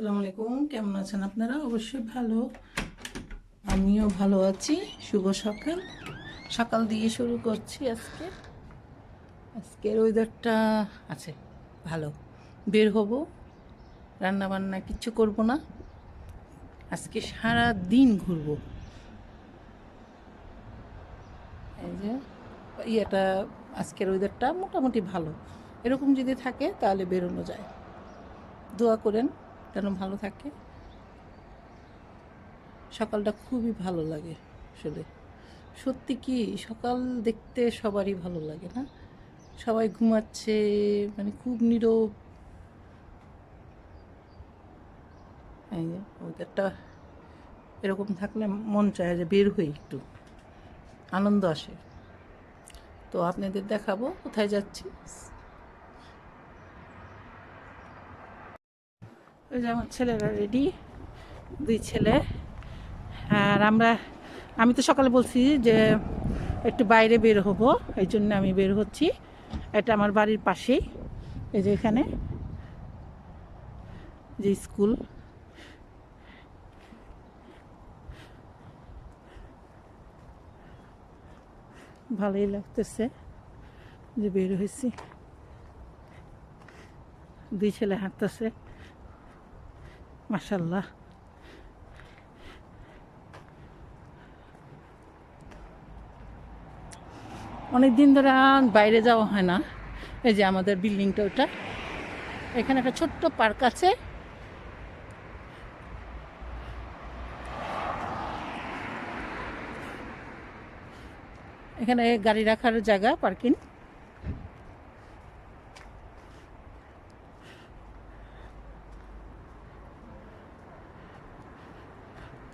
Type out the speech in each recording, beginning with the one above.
আসসালামু আলাইকুম, কেমন আছেন আপনারা? অবশ্যই ভালো। আমিও ভালো আছি। শুভ সকাল। সকাল দিয়ে শুরু করছি আজকে। আজকের ওয়েদারটা আছে, ভালো। বের হব। রান্না বান্না কিচ্ছু করব না। আজকে সারা দিন ঘুরবো। এই যে, ইয়েটা আজকের ওয়েদারটা মোটামুটি ভালো। এরকম যদি থাকে তাহলে বেরোনো যায়। দোয়া করেন। যেন ভালো থাকে। সকালটা খুবই ভালো লাগে আসলে। সত্যি কি, সকাল দেখতে সবারই ভালো লাগে না? সবাই ঘুমাচ্ছে মানে খুব নীরব। ওদেরটা এরকম থাকলে মন চায় যে বের হই একটু। আনন্দ আসে। তো আপনাদের দেখাবো কোথায় যাচ্ছি। ওই যে আমার ছেলেরা রেডি দুই ছেলে। আর আমরা, আমি তো সকালে বলছি যে একটু বাইরে বের হব, এই জন্য আমি বের হচ্ছি। এটা আমার বাড়ির পাশেই, এই যে এখানে, যে স্কুল। ভালোই লাগতেছে যে বের হয়েছি। দুই ছেলে হাঁটতেছে। মাসাল্লাহ অনেক দিন ধরে বাইরে যাওয়া হয় না। এই যে আমাদের বিল্ডিংটা ওটা। এখানে একটা ছোট্ট পার্ক আছে। এখানে গাড়ি রাখার জায়গা, পার্কিং।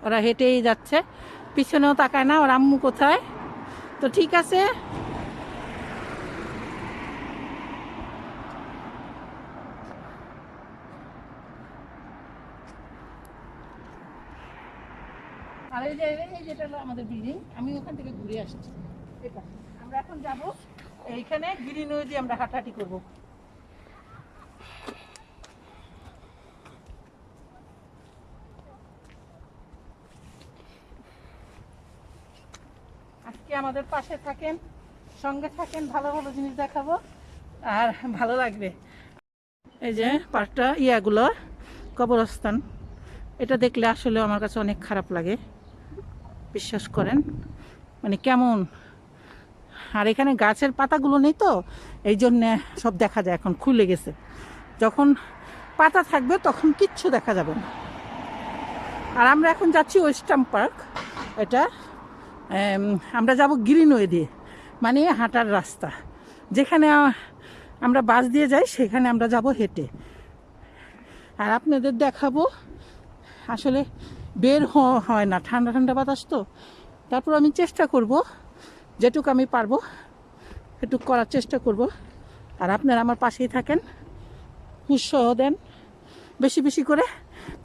ওরা হেঁটেই যাচ্ছে। পিছনেও তাকায় না, ওর আম্মু কোথায়? তো ঠিক আছে। আর এই যে, এই যেটা হলো আমাদের বিল্ডিং আমি ওখান থেকে ঘুরে আসছি। এটা আমরা এখন যাব, এইখানে গ্রিন ওয়ে দিয়ে আমরা হাঁটাহাঁটি করব আজকে আমাদের পাশে থাকেন, সঙ্গে থাকেন, ভালো ভালো জিনিস দেখাবো। আর ভালো লাগবে। এই যে পার্কটা, ইয়াগুলো, কবরস্থান। এটা দেখলে আসলে আমার কাছে অনেক খারাপ লাগে। বিশ্বাস করেন। মানে কেমন? আর এখানে গাছের পাতাগুলো নেই তো, এই জন্যে সব দেখা যায়, এখন খুলে গেছে। যখন পাতা থাকবে, তখন কিচ্ছু দেখা যাবে না। আর আমরা এখন যাচ্ছি ওয়েস্টার্ন পার্ক। এটা আমরা যাব গ্রিনওয়ে দিয়ে মানে হাঁটার রাস্তা। যেখানে আমরা বাস দিয়ে যাই, সেখানে আমরা যাব হেঁটে। আর আপনাদের দেখাবো, আসলে বের হয় না, ঠান্ডা ঠান্ডা বাতাস তো। তারপর আমি চেষ্টা করব, যেটুকু আমি পারব, সেটুকু করার চেষ্টা করব। আর আপনারা আমার পাশেই থাকেন, উৎসাহ দেন, বেশি বেশি করে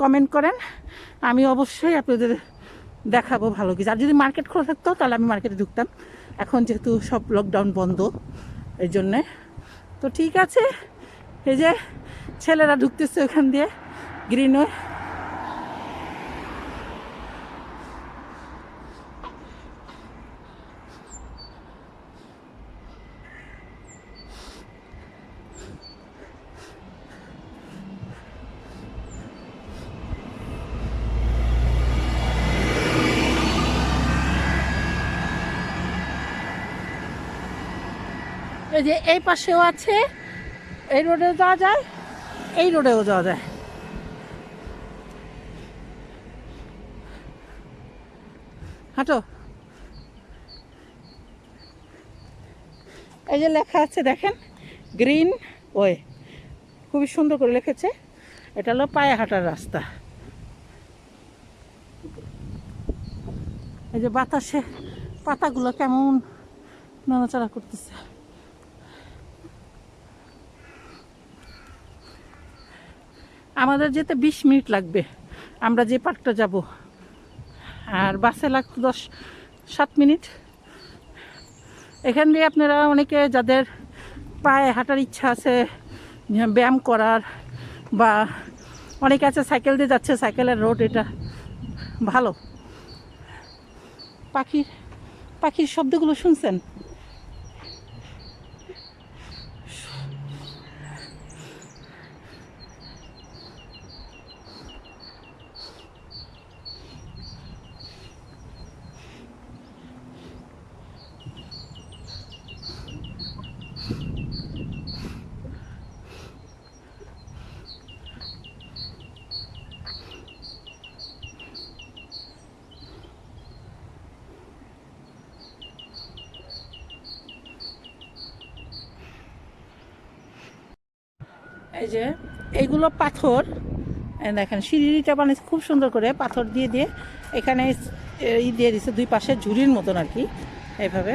কমেন্ট করেন। আমি অবশ্যই আপনাদের দেখাবো ভালো কিছু। আর যদি মার্কেট খোলা থাকতো, তাহলে আমি মার্কেটে ঢুকতাম। এখন যেহেতু সব লকডাউন বন্ধ এর জন্যে। তো ঠিক আছে, এই যে ছেলেরা ঢুকতেছে ওখান দিয়ে গ্রিনওয়ে এই যে এই পাশেও আছে, এই রোডেও যাওয়া যায়, এই রোডেও যাওয়া যায়। হাঁটো। এই যে লেখা আছে দেখেন, গ্রিন ওয়ে। খুবই সুন্দর করে লিখেছে। এটা হলো পায়ে হাঁটার রাস্তা। এই যে বাতাসে পাতাগুলো কেমন নড়াচড়া করতেছে। আমাদের যেতে বিশ মিনিট লাগবে। আমরা যে পার্কটা যাব। আর বাসে লাগতো দশ, সাত মিনিট। এখান দিয়ে আপনারা অনেকে যাদের পায়ে হাঁটার ইচ্ছা আছে, ব্যায়াম করার বা অনেকে আছে সাইকেল দিয়ে যাচ্ছে, সাইকেলের রোড এটা ভালো। পাখির পাখির শব্দগুলো শুনছেন? এই যে এইগুলো পাথর। দেখেন, সিঁড়িটা বানিয়েছে খুব সুন্দর করে, পাথর দিয়ে দিয়ে। এখানে ই দিয়ে দিছে দুই পাশে ঝুড়ির মতন আর কি। এইভাবে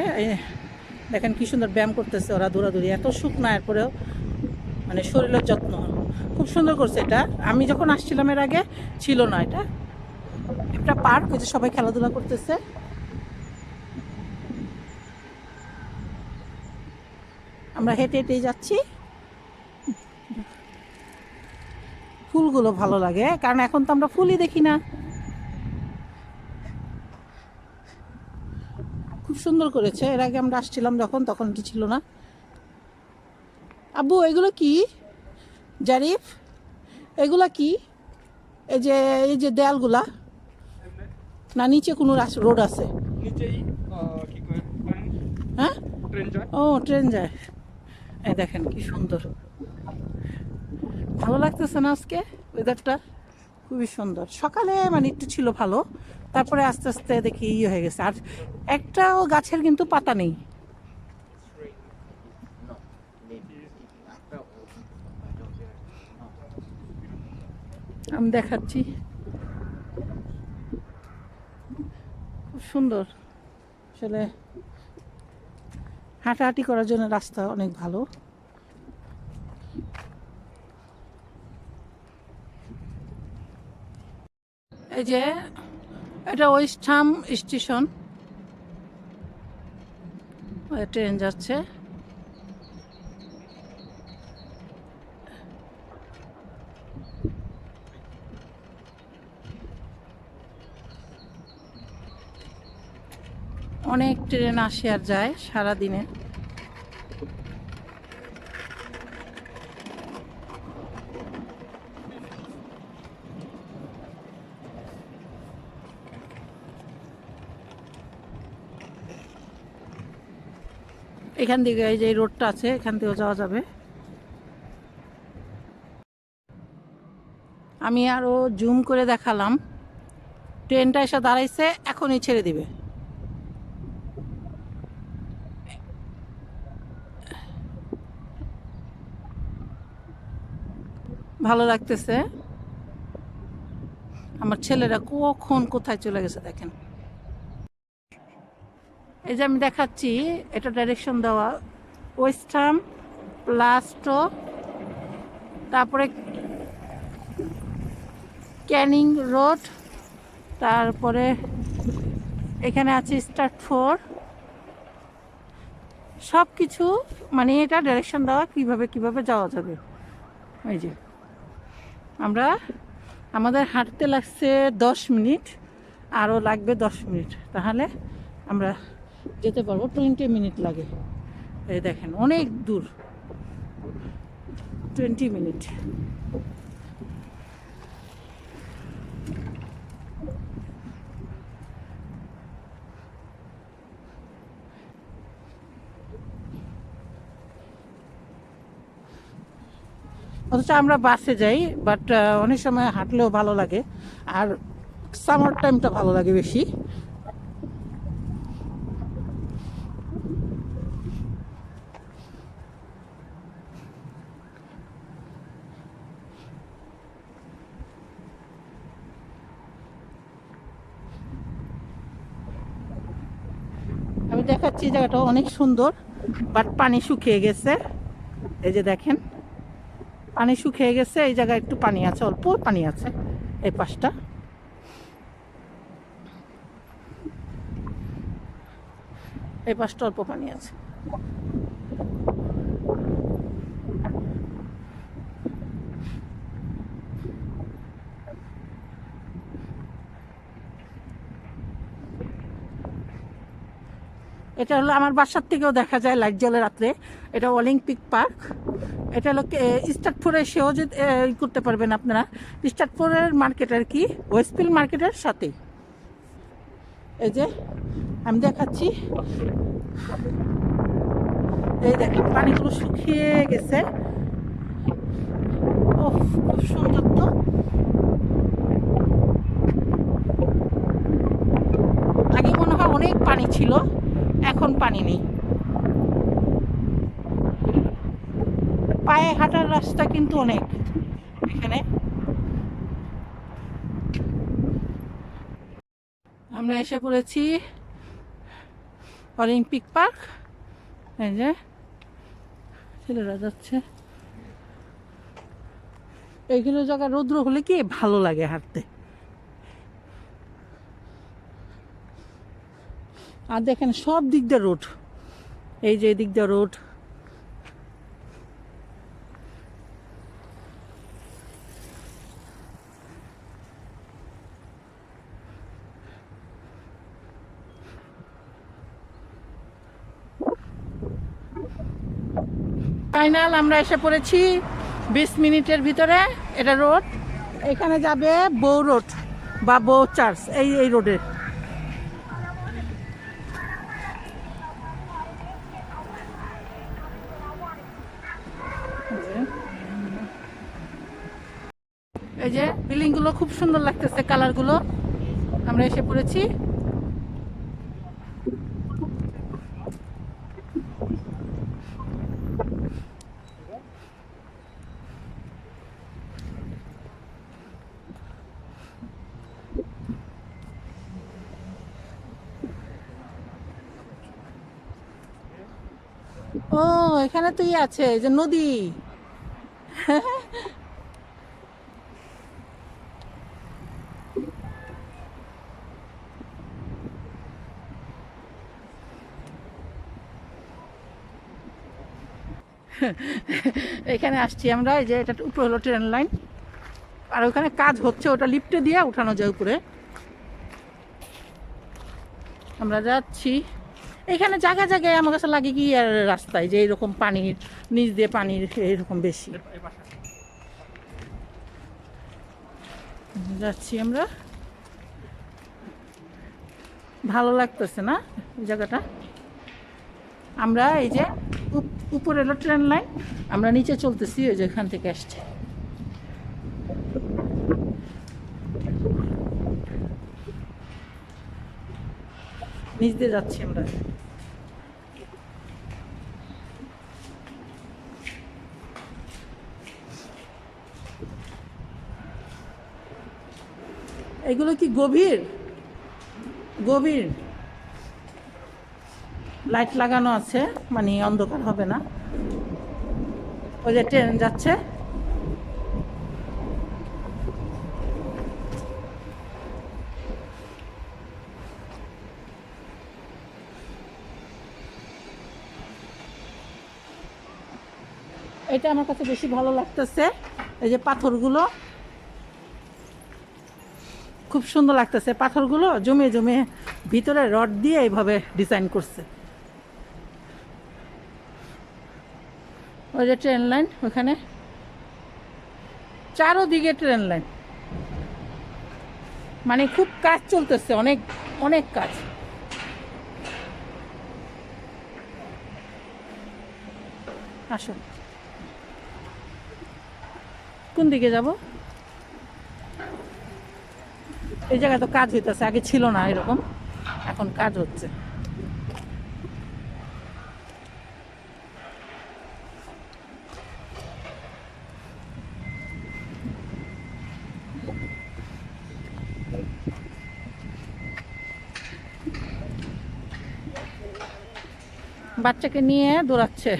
দেখেন কি সুন্দর ব্যায়াম করতেছে ওরা দৌড়াদৌড়ি, এত শুকনা, এরপরেও মানে শরীরের যত্ন। খুব সুন্দর করছে এটা। আমি যখন আসছিলাম এর আগে, ছিল না এটা। একটা পার্ক ওই যে সবাই খেলাধুলা করতেছে। আমরা হেঁটে হেঁটেই যাচ্ছি। ফুলগুলো ভালো লাগে কারণ এখন তো আমরা ফুলই দেখি না। খুব সুন্দর করেছে এর আগে আমরা আসছিলাম যখন তখন কি ছিল না। আব্বু এগুলো কি? জারিফ এগুলা কি? এই যে এই যে দেয়ালগুলা না নিচে কোনো রোড আছে? হ্যাঁ? ও ট্রেন যায়। এই দেখেন কি সুন্দর। ভালো লাগতেছে না আজকে? ওয়েদারটা খুবই সুন্দর। সকালে মানে একটু ছিল ভালো, তারপরে আস্তে আস্তে দেখি ইয়ে হয়ে গেছে। আর একটাও গাছের কিন্তু পাতা নেই। আমি দেখাচ্ছি। খুব সুন্দর। আসলে হাঁটাহাঁটি করার জন্য রাস্তা অনেক ভালো। এই যে এটা ওয়েস্টহাম স্টেশন। ট্রেন যাচ্ছে। অনেক ট্রেন আসে আর যায় সারা এখান থেকে এই যে রোডটা আছে, এখান থেকেও যাওয়া যাবে। আমি আরও জুম করে দেখালাম। ট্রেনটা এসে দাঁড়াইছে, এখনই ছেড়ে দিবে। ভালো লাগতেছে। আমার ছেলেরা কখন কোথায় চলে গেছে দেখেন। এই যে আমি দেখাচ্ছি, এটা ডাইরেকশন দেওয়া। ওয়েস্টার্ন প্লাস্টো তারপরে ক্যানিং রোড তারপরে এখানে আছে স্টার্ট ফোর সব কিছু মানে এটা ডাইরেকশন দেওয়া, কীভাবে কীভাবে যাওয়া যাবে। ওই যে। আমরা, আমাদের হাঁটতে লাগছে দশ মিনিট, আরও লাগবে দশ মিনিট। তাহলে আমরা যেতে পারব টোয়েন্টি মিনিট লাগে। এই দেখেন, অনেক দূর। টোয়েন্টি মিনিট অথচ আমরা বাসে যাই বাট অনেক সময় হাঁটলেও ভালো লাগে, আর সামার টাইমটা ভালো লাগে বেশি আমি দেখাচ্ছি এই জায়গাটা অনেক সুন্দর বাট পানি শুকিয়ে গেছে। এই যে দেখেন, পানি শুকিয়ে গেছে, এই জায়গায় একটু পানি আছে, অল্প পানি আছে এই পাশটা। এই পাশটা অল্প পানি আছে। এটা হলো আমার বাসার থেকেও দেখা যায় লাইট জ্বলে রাত্রে। এটা অলিম্পিক পার্ক এটা হলো স্টার্টপুরে সেও যে করতে পারবেন আপনারা। স্টার্টপুরের মার্কেট আর কি ওয়েস্টফিল্ড মার্কেটের সাথেই এই যে, আমি দেখাচ্ছি। এই দেখেন, পানিগুলো শুকিয়ে গেছে। ওহ, খুব সুন্দর তো। আগে মনে হয় অনেক পানি ছিল। এখন পানি নেই। পায়ে হাঁটার রাস্তা কিন্তু অনেক এখানে। আমরা এসে পড়েছি অলিম্পিক পার্ক। এই যে ছেলেরা যাচ্ছে। এইগুলো জায়গা রৌদ্র হলে কি ভালো লাগে হাঁটতে? আর দেখেন সব দিক দিয়ে রোড। এই যে দিক দিয়ে রোড। ফাইনাল আমরা এসে পড়েছি বিশ মিনিটের ভিতরে, এটা রোড। এখানে যাবে বউ রোড বা বৌ চার্চ, এই এই রোডে। এই যে বিল্ডিংগুলো খুব সুন্দর লাগতেছে কালারগুলো আমরা এসে পড়েছি। ও, এখানে তো ইয়ে আছে যে নদী। এখানে আসছি আমরা, এই যে এটা উপরে হলো ট্রেন লাইন। আর ওখানে কাজ হচ্ছে, ওটা লিফটে দিয়ে উঠানো যায় উপরে। আমরা যাচ্ছি। এখানে জায়গায় জায়গায় আমার কাছে লাগে কি আর রাস্তায়, যে এরকম পানির নিচ দিয়ে পানির এরকম বেশি। যাচ্ছি আমরা। ভালো লাগতেছে না জায়গাটা? আমরা এই যে উপ- উপরে এলো ট্রেন লাইন আমরা নিচে চলতেছি ওই যে এখান থেকে আসছে। নিচ দিয়ে যাচ্ছি আমরা। এগুলো কি গভীর? গভীর। লাইট লাগানো আছে মানে অন্ধকার হবে না। ওই যে ট্রেন যাচ্ছে। এটা আমার কাছে বেশি ভালো লাগতেছে, এই যে পাথরগুলো। খুব সুন্দর লাগতেছে, পাথরগুলো জমে জমে ভিতরে রড দিয়ে এইভাবে ডিজাইন করছে। ওই যে ট্রেন লাইন, ওখানে। চারোদিকে ট্রেন লাইন। মানে খুব কাজ চলতেছে, অনেক অনেক কাজ। আসুন। কোন দিকে যাব? এই জায়গায় তো কাজ হইতেছে, আগে ছিল না এরকম, এখন কাজ হচ্ছে। বাচ্চাকে নিয়ে দৌড়াচ্ছে।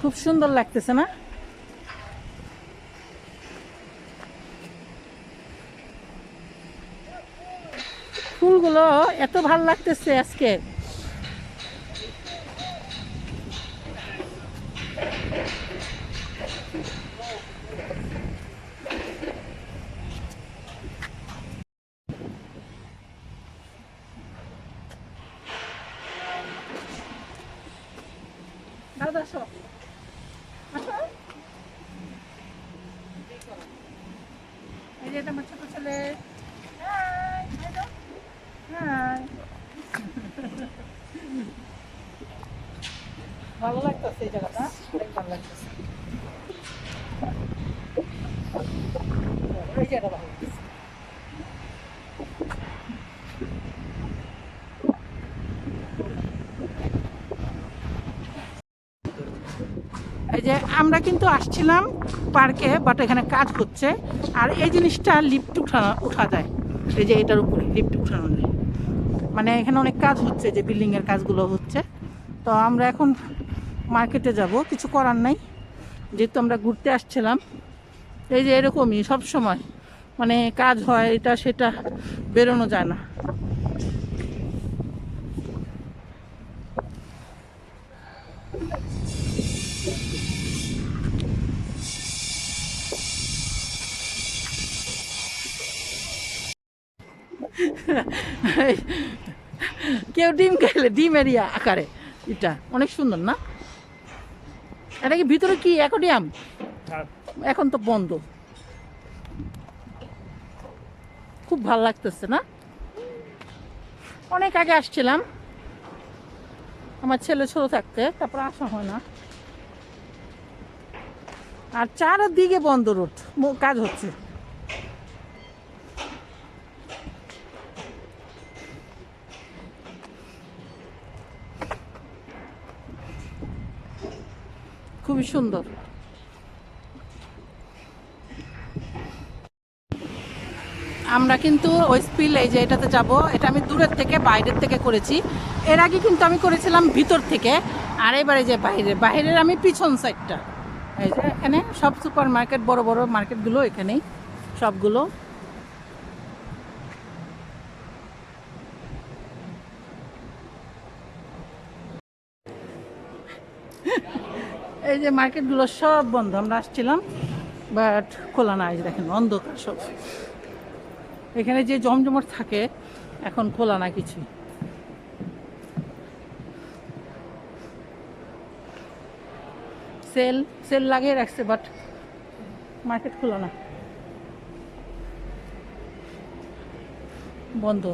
খুব সুন্দর লাগতেছে না? ফুলগুলো এত ভালো লাগতেছে আজকে আসো আসো এই যে এটা আমার ছোট ছেলে হাই হাই দাও হাই ভালো লাগতেছে এই জায়গাটা অনেক ভালো লাগতেছে এই জায়গাটা ভালো লাগতেছে এই যে আমরা কিন্তু আসছিলাম পার্কে বাট এখানে কাজ হচ্ছে। আর এই জিনিসটা লিফট উঠানো, উঠা যায়। এই যে এটার উপরে লিফট উঠানো যায়। মানে এখানে অনেক কাজ হচ্ছে, যে বিল্ডিংয়ের কাজগুলো হচ্ছে। তো আমরা এখন মার্কেটে যাব, কিছু করার নাই। যেহেতু আমরা ঘুরতে আসছিলাম, এই যে এরকমই সব সময় মানে কাজ হয়, এটা সেটা বেরোনো যায় না। ডিম খাইলে ডিম এরিয়া আকারে। এটা অনেক সুন্দর না? এটা কি ভিতরে কি অ্যাকোডিয়াম? হ্যাঁ। এখন তো বন্ধ। খুব ভালো লাগতেছে না? অনেক আগে আসছিলাম। আমার ছেলে ছোট থাকতে তারপর আসা হয় না। আর চারদিকে বন্ধ রোড কাজ হচ্ছে। খুবই সুন্দর। আমরা কিন্তু ওই স্পিল এই যে এটাতে যাব, এটা আমি দূরের থেকে, বাইরের থেকে করেছি। এর আগে কিন্তু আমি করেছিলাম ভিতর থেকে, আর এবারে যে বাইরে, বাইরের আমি পিছন সাইডটা এই যে এখানে সব সুপার মার্কেট বড় বড় মার্কেটগুলো এখানেই, সবগুলো। যে মার্কেটগুলো সব বন্ধ, আমরা আসছিলাম বাট খোলা না, এই দেখেন অন্ধকার সব। এখানে যে জমজমট থাকে, এখন খোলা না কিছু। সেল সেল লাগিয়ে রাখছে বাট মার্কেট খোলা না। বন্ধ।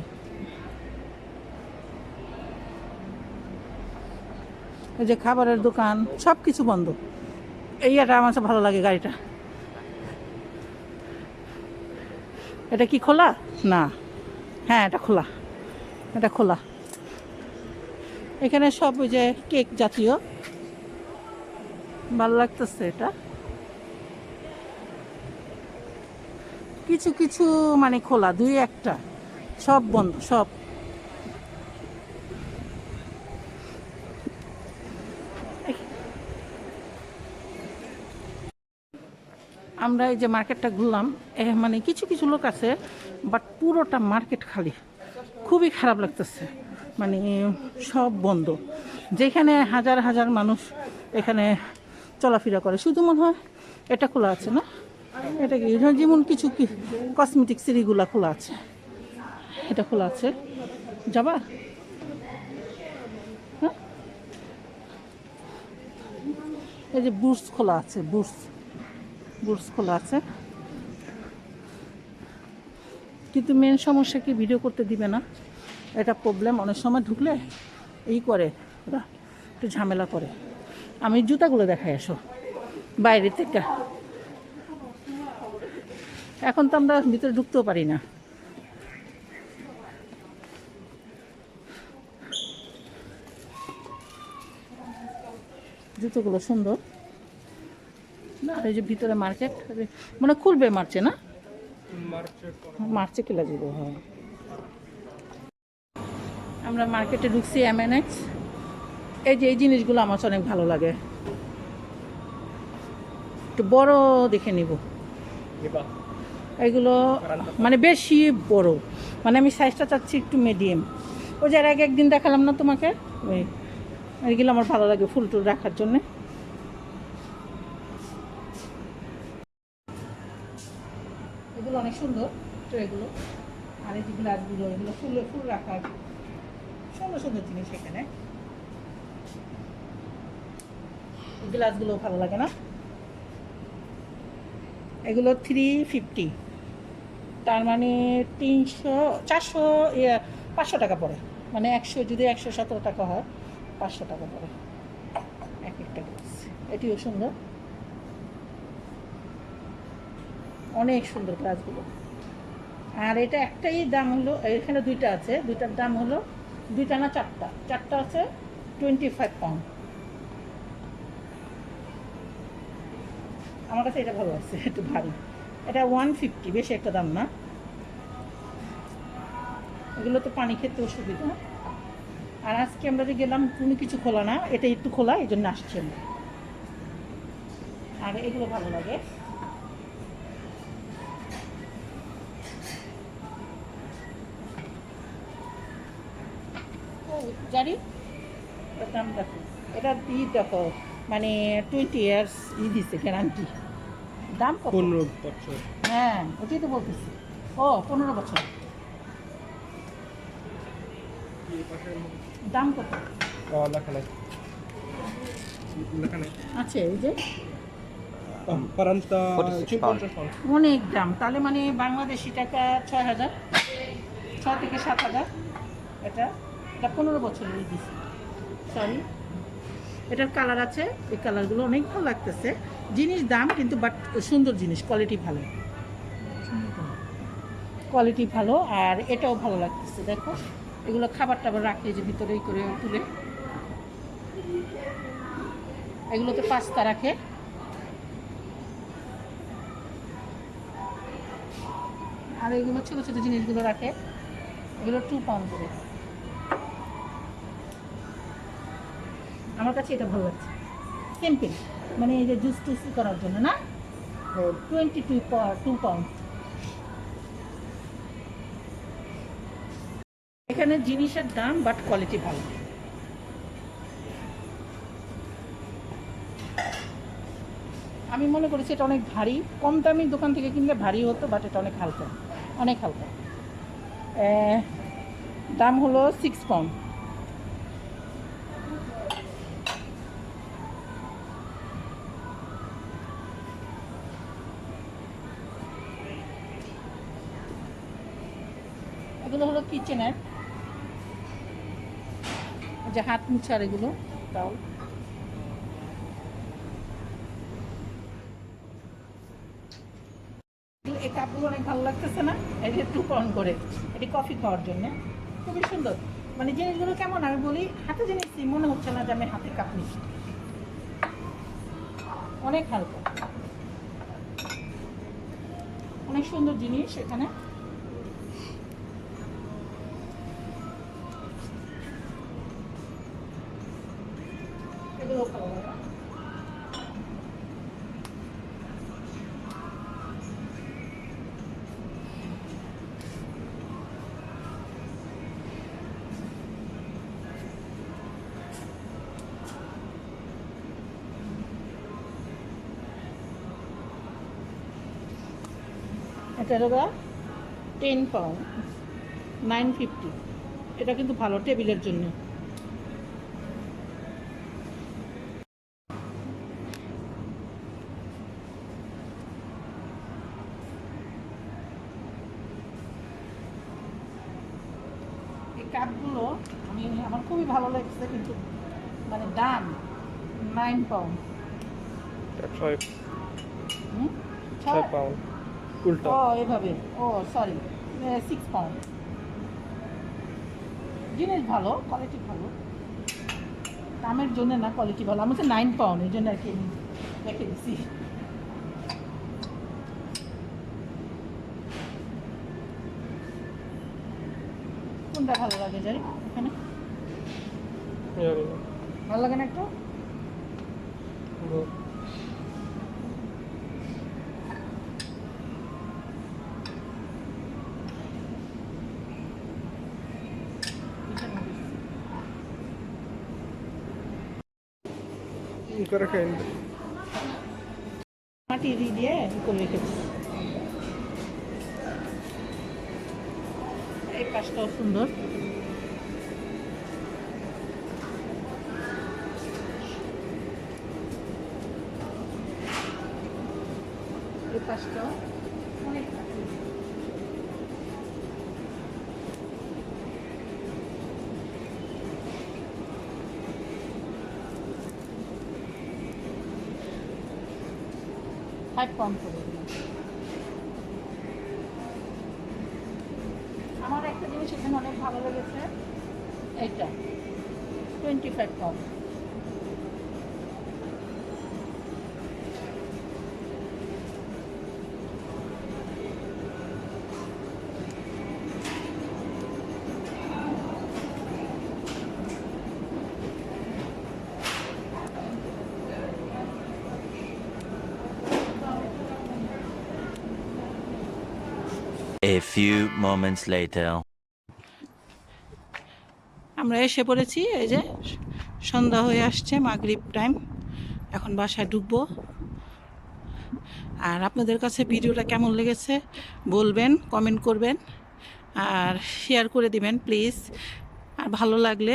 এই যে খাবারের দোকান সব কিছু বন্ধ। এই এটা আমার ভালো লাগে গাড়িটা। এটা কি খোলা? না। হ্যাঁ এটা খোলা। এটা খোলা। এখানে সব ওই যে কেক জাতীয়। ভালো লাগতেছে এটা। কিছু কিছু মানে খোলা, দুই একটা। সব বন্ধ, সব। আমরা এই যে মার্কেটটা ঘুরলাম মানে কিছু কিছু লোক আছে বাট পুরোটা মার্কেট খালি। খুবই খারাপ লাগতেছে। মানে সব বন্ধ। যেখানে হাজার হাজার মানুষ এখানে চলাফেরা করে, শুধু মনে হয় এটা খোলা আছে না? এটা কি? যেমন কিছু কি কসমেটিক সিরিগুলা খোলা আছে। এটা খোলা আছে। যাবা? হ্যাঁ? এই যে বুটস খোলা আছে বুটস বুটস খোলা আছে। কিন্তু মেন সমস্যা কি ভিডিও করতে দিবে না। এটা প্রবলেম অনেক সময় ঢুকলে এই করে, ওরা একটু ঝামেলা করে। আমি জুতাগুলো দেখাই, আসো। বাইরে থেকে। এখন তো আমরা ভিতরে ঢুকতেও পারি না। জুতোগুলো সুন্দর। না এই যে ভিতরে মার্কেট মানে খুলবে মার্চে না? মার্চে কিলা যাব হ্যাঁ। আমরা মার্কেটে ঢুকছি এমএনএক্স এই যে এই জিনিসগুলো আমার অনেক ভালো লাগে। একটু বড় দেখে নিব। এগুলো মানে বেশি বড়। মানে আমি সাইজটা চাচ্ছি একটু মিডিয়াম ওই যে এর আগে একদিন দেখালাম না তোমাকে? ওই এগুলো আমার ভালো লাগে ফুল টুল রাখার জন্যে এগুলো অনেক সুন্দর ট্রেগুলো আর এই যে গ্লাসগুলো এগুলো ফুলে, ফুল রাখার সুন্দর সুন্দর জিনিস এখানে। গ্লাসগুলো ভালো লাগে না? এগুলো থ্রি ফিফটি তার মানে তিনশো, চারশো পাঁচশো টাকা পড়ে। মানে একশো, যদি একশো সতেরো টাকা হয়, পাঁচশো টাকা পড়ে। এক একটা গ্লাস এটিও সুন্দর। অনেক সুন্দর গ্লাসগুলো আর এটা একটাই দাম হলো, এখানে দুইটা আছে, দুইটার দাম হলো দুইটা না চারটা চারটা আছে টোয়েন্টি ফাইভ পাউন্ড আমার কাছে এটা ভালো লাগছে একটু ভারী। এটা ওয়ান ফিফটি বেশি একটা দাম না। এগুলো তো পানি খেতে অসুবিধা। আর আজকে আমরা যে গেলাম, কোনো কিছু খোলা না, এটা একটু খোলা, এই জন্য আসছি। আর এগুলো ভালো লাগে ও জানি? এটার দাম দেখো। এটা ই দেখো মানে টোয়েন্টি ইয়ার্স ই দিচ্ছে গ্যারান্টি দাম পনেরো বছর। হ্যাঁ ওটাই তো বলতেছি। ও পনেরো বছর। দাম কত? লেখা নাই। লেখা নাই। আছে এই যে। পারান্তা 46 pound. পঞ্চাশ অনেক দাম। তাহলে মানে বাংলাদেশি টাকা ছয় হাজার ছয় থেকে সাত হাজার। এটা এটা পনেরো বছরের দিছি সরি এটার কালার আছে। এই কালারগুলো অনেক ভালো লাগতেছে। জিনিস দাম কিন্তু বাট সুন্দর জিনিস কোয়ালিটি ভালো। কোয়ালিটি ভালো, আর এটাও ভালো লাগতেছে, দেখো। এগুলো খাবার টাবার রাখে যে ভিতরে করে তুলে। এগুলোতে পাস্তা রাখে। আর এগুলো ছোটো ছোটো জিনিসগুলো রাখে। এগুলো টু পাউন্ড করে। আমার কাছে এটা ভালো লাগছে। সিম্পল মানে এই যে জুস টুস করার জন্য, না? টোয়েন্টি টু টু পাউন্ড এখানে জিনিসের দাম বাট কোয়ালিটি ভালো। আমি মনে করেছি এটা অনেক ভারী। কম দামি দোকান থেকে কিনলে ভারী হতো বাট এটা অনেক হালকা। অনেক হালকা। দাম হলো সিক্স পাউন্ড এগুলো হলো কিচেনের। যে হাত মুছার এগুলো, তাও। ভালো লাগতেছে না? এই কফি খাওয়ার জন্য। খুবই সুন্দর। মানে জিনিসগুলো কেমন, আমি বলি, হাতে জিনিস মনে হচ্ছে না যে আমি হাতে কাপ নিচ্ছি। অনেক হালকা। অনেক সুন্দর জিনিস এখানে। এটা টেন পাউন্ড নাইন ফিফটি এটা কিন্তু ভালো টেবিলের জন্য। কাপগুলো আমি আমার খুবই ভালো লাগছে কিন্তু মানে দাম নাইন পাউন্ড ছয়। পাউন্ড উল্টা। ও এভাবে। ও সরি সিক্স পাউন্ড জিনিস ভালো কোয়ালিটি ভালো। দামের জন্য না কোয়ালিটি ভালো। আমার হচ্ছে নাইন পাউন্ড এই জন্য আর কি আমি রেখে দিছি। কোনটা ভালো লাগে যাই এখানে? ভালো লাগে না। একটু? করে খাইন। মাটি দিয়ে করে রেখেছি। এই পাশটাও সুন্দর ফাইভ পাউন্ড করে দিলাম আমার একটা জিনিস এখানে অনেক ভালো লেগেছে এইটা twenty five pound A few moments later. আমরা এসে পড়েছি, এই যে সন্ধ্যা হয়ে আসছে, মাগরিব টাইম এখন বাসায় ঢুকবো। আর আপনাদের কাছে ভিডিওটা কেমন লেগেছে বলবেন কমেন্ট করবেন, আর শেয়ার করে দিবেন প্লিজ আর ভালো লাগলে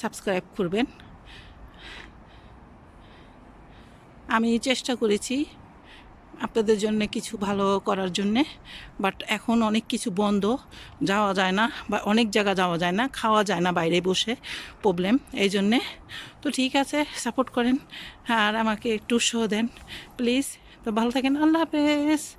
সাবস্ক্রাইব করবেন। আমি চেষ্টা করেছি আপনাদের জন্য, কিছু ভালো করার জন্যে। বাট এখন অনেক কিছু বন্ধ। যাওয়া যায় না, বা অনেক জায়গা যাওয়া যায় না, খাওয়া যায় না বাইরে বসে প্রবলেম এই জন্যে। তো ঠিক আছে সাপোর্ট করেন। আর আমাকে একটু শো দেন প্লিজ তো ভালো থাকেন, আল্লাহ হাফেজ।